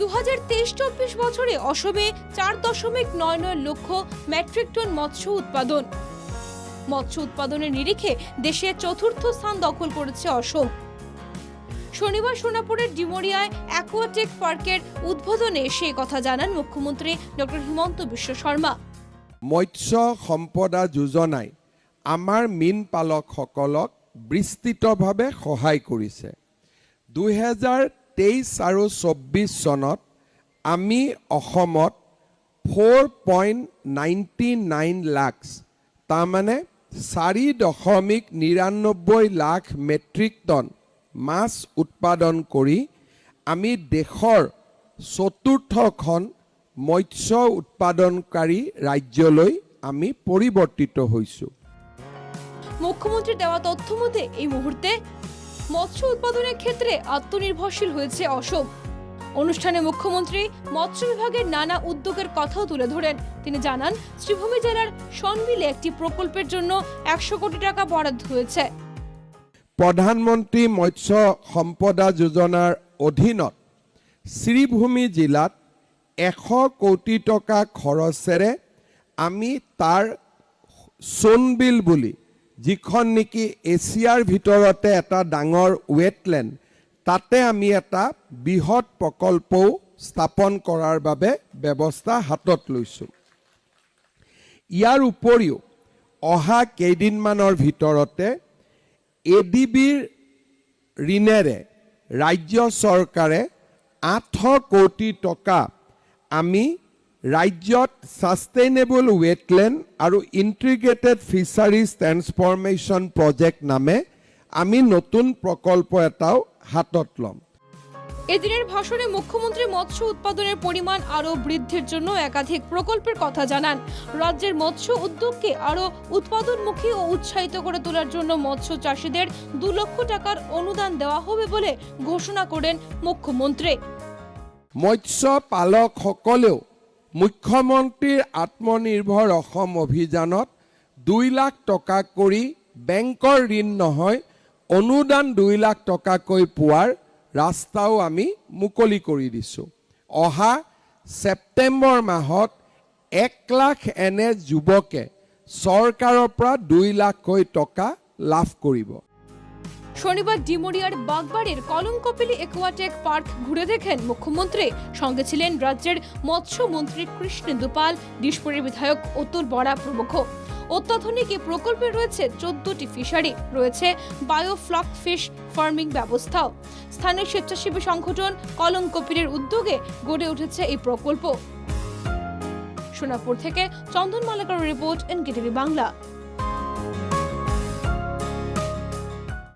দু হাজার চব্বিশ বছরে অসমে চার দশমিক নয় নয় লক্ষ মেট্রিক টন মৎস্য উৎপাদন। মৎস্য উৎপাদনের নিরিখে দেশে চতুর্থ স্থান দখল করেছে অসম। শনিবার সোনাপুরের ডিমোরিয়ায় অ্যাকোয়াটেক পার্কের উদ্বোধনে সে কথা জানান মুখ্যমন্ত্রী ডক্টর হিমন্ত বিশ্ব শর্মা। মৎস্য সম্পদা যোজনাই আমাৰ মীন পালকসকলক বিস্তৃতভাৱে সহায় কৰিছে। দুহেজাৰ তেইছ আৰু চৌব্বিছ চনত আমি অসমত four point ninety nine lakhs, তাৰমানে চাৰি দশমিক নিৰান্নব্বৈ লাখ মেট্ৰিক টন মাছ উৎপাদন কৰি আমি দেশৰ চতুৰ্থখন মৎস্য উৎপাদনকাৰী ৰাজ্যলৈ আমি পৰিৱৰ্তিত হৈছোঁ। মুখ্যমন্ত্রী দেওয়া তথ্য এই মুহূর্তে মৎস্য উৎপাদনের ক্ষেত্রে আত্মনির্ভরশীল হয়েছে অসম অনুষ্ঠানে মুখ্যমন্ত্রী মৎস্য বিভাগের নানা উদ্যোগের কথাও তুলে ধরেন। তিনি জানান, শ্রীভূমি জেলার সনবিলে একটি প্রকল্পের জন্য একশো কোটি টাকা বরাদ্দ হয়েছে। প্রধানমন্ত্রী মৎস্য সম্পদা যোজনাৰ অধীনত শ্রীভূমি জিলাত এশ কোটি টকা খৰচেৰে আমি তাৰ সোনবিল বুলি যিখন নেকি এছিয়াৰ ভিতৰতে এটা ডাঙৰ ৱেটলেণ্ড তাতে আমি এটা বৃহৎ প্ৰকল্পও স্থাপন কৰাৰ বাবে ব্যৱস্থা হাতত লৈছোঁ। ইয়াৰ উপৰিও, অহা কেইদিনমানৰ ভিতৰতে এ ডি বিৰ ঋণেৰে ৰাজ্য চৰকাৰে আঠশ কোটি টকা আমি ৰাজ্যত ছাষ্টেইনেবল ৱেটলেণ্ড আৰু ইণ্টিগ্ৰেটেড ফিচাৰিজ ট্ৰেন্সফৰ্মেশ্যন প্ৰজেক্ট নামে আমি নতুন প্ৰকল্প এটাও হাতত ল'ম। এদিনের ভাষণে মুখ্যমন্ত্রী মৎস্য উৎপাদনের পরিমাণ আরও বৃদ্ধির জন্য একাধিক প্রকল্পের কথা জানান। রাজ্যের মৎস্য উদ্যোগকে আরও উৎপাদনমুখী ও উৎসাহিত করে তোলার জন্য মৎস্য চাষীদের দু লক্ষ টাকার অনুদান দেওয়া হবে বলে ঘোষণা করেন মুখ্যমন্ত্রী। মৎস্য পালকসকলেও মুখ্যমন্ত্ৰীৰ আত্মনিৰ্ভৰ অসম অভিযানত দুই লাখ টকা কৰি বেংকৰ ঋণ নহয়, অনুদান দুই লাখ টকাকৈ পোৱাৰ ৰাস্তাও আমি মুকলি কৰি দিছোঁ। অহা ছেপ্টেম্বৰ মাহত এক লাখ এনে যুৱকে চৰকাৰৰ পৰা দুই লাখকৈ টকা লাভ কৰিব। শনিবার ডিমোরিয়ার বাগবাড়ির কলঙ্কপিলি একুয়াটেক পার্ক ঘুরে দেখেন মুখ্যমন্ত্রী। সঙ্গে ছিলেন রাজ্যের মৎস্যমন্ত্রী কৃষ্ণেন্দু পাল, দিশপুরের বিধায়ক অতুল বরা প্রমুখ। অত্যাধুনিক এই প্রকল্পে রয়েছে চোদ্দটি ফিশারি, রয়েছে বায়োফ্লক ফিশ ফার্মিং ব্যবস্থাও। স্থানীয় স্বেচ্ছাসেবী সংগঠন কলঙ্কপিলের উদ্যোগে গড়ে উঠেছে এই প্রকল্প। সোনাপুর থেকে চন্দন মালাকার রিপোর্ট, এনকেটিভি বাংলা।